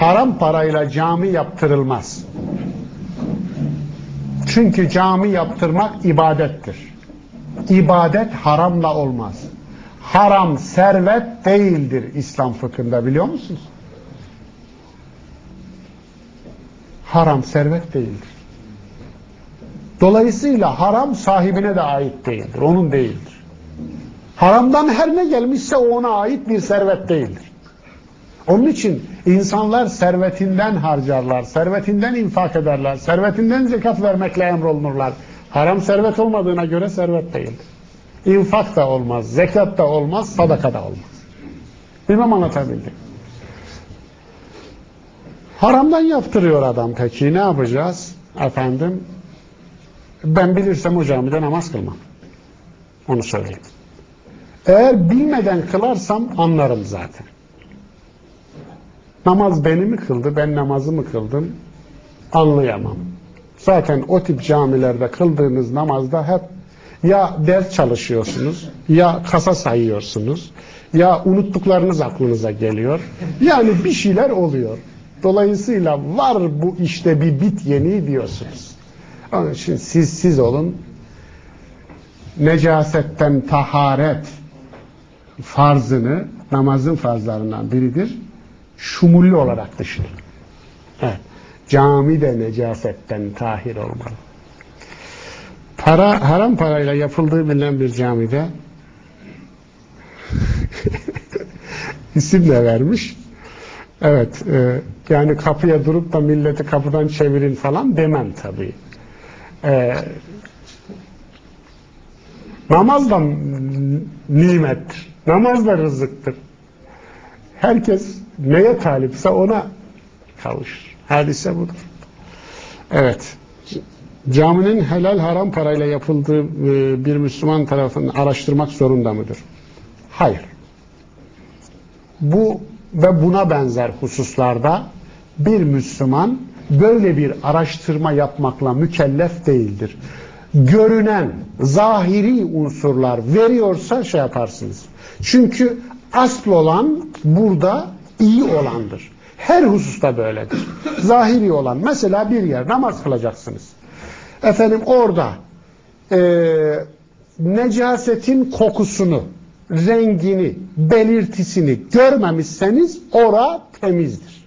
haram parayla cami yaptırılmaz. Çünkü cami yaptırmak ibadettir. İbadet haramla olmaz. Haram servet değildir İslam fıkhında biliyor musunuz? Haram servet değildir. Dolayısıyla haram sahibine de ait değildir. Onun değildir. Haramdan her ne gelmişse ona ait bir servet değildir. Onun için insanlar servetinden harcarlar, servetinden infak ederler, servetinden zekat vermekle emrolunurlar. Haram servet olmadığına göre servet değildir. İnfak da olmaz, zekat da olmaz, sadaka da olmaz. Bilmem anlatabildim. Haramdan yaptırıyor adam peki ne yapacağız? Efendim ben bilirsem o camide namaz kılmam. Onu söyleyeyim. Eğer bilmeden kılarsam anlarım zaten. Namaz beni mi kıldı, ben namazı mı kıldım anlayamam. Zaten o tip camilerde kıldığınız namazda hep ya ders çalışıyorsunuz, ya kasa sayıyorsunuz, ya unuttuklarınız aklınıza geliyor. Yani bir şeyler oluyor. Dolayısıyla var bu işte bir bit yeni diyorsunuz. Onun için siz siz olun. Necasetten taharet farzını namazın farzlarından biridir. Şumullü olarak düşünün. Evet. Cami de necasetten tahir olmalı. Para, haram parayla yapıldığı bilinen bir camide isim de vermiş. Evet, e, yani kapıya durup da milleti kapıdan çevirin falan demem tabii. E, namaz da nimettir. Namaz da rızıktır. Herkes neye talipse ona kavuşur. Hadise budur. Evet. Caminin helal haram parayla yapıldığı e, bir Müslüman tarafından araştırmak zorunda mıdır? Hayır. Bu ve buna benzer hususlarda bir Müslüman böyle bir araştırma yapmakla mükellef değildir. Görünen zahiri unsurlar veriyorsa şey yaparsınız. Çünkü asıl olan burada iyi olandır. Her hususta böyledir. Zahiri olan. Mesela bir yer namaz kılacaksınız. Efendim orada e, necasetin kokusunu, rengini, belirtisini görmemişseniz ora temizdir.